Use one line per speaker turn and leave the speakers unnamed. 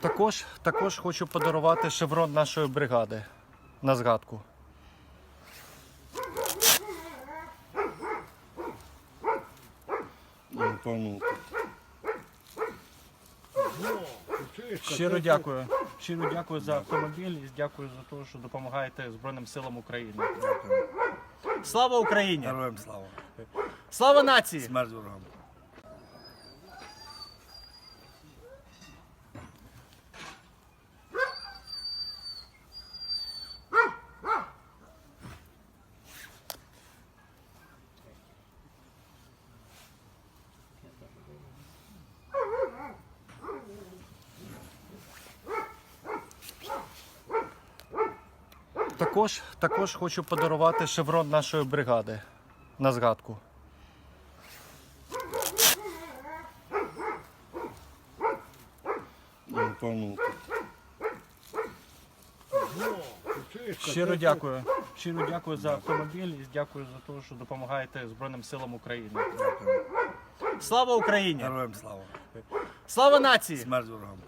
Також, також хочу подарувати шеврон нашої бригади на згадку. Щиро дякую. Щиро дякую за автомобіль і дякую за те, що допомагаєте Збройним силам України. Слава Україні!
Героям слава.
Слава нації!
Смерть ворогам.
Також, також хочу подарувати шеврон нашої бригади на згадку. Щиро дякую. Щиро дякую за автомобіль і дякую за те, що допомагаєте Збройним силам України. Слава Україні!
Героям слава.
Слава нації!
Смерть ворогам.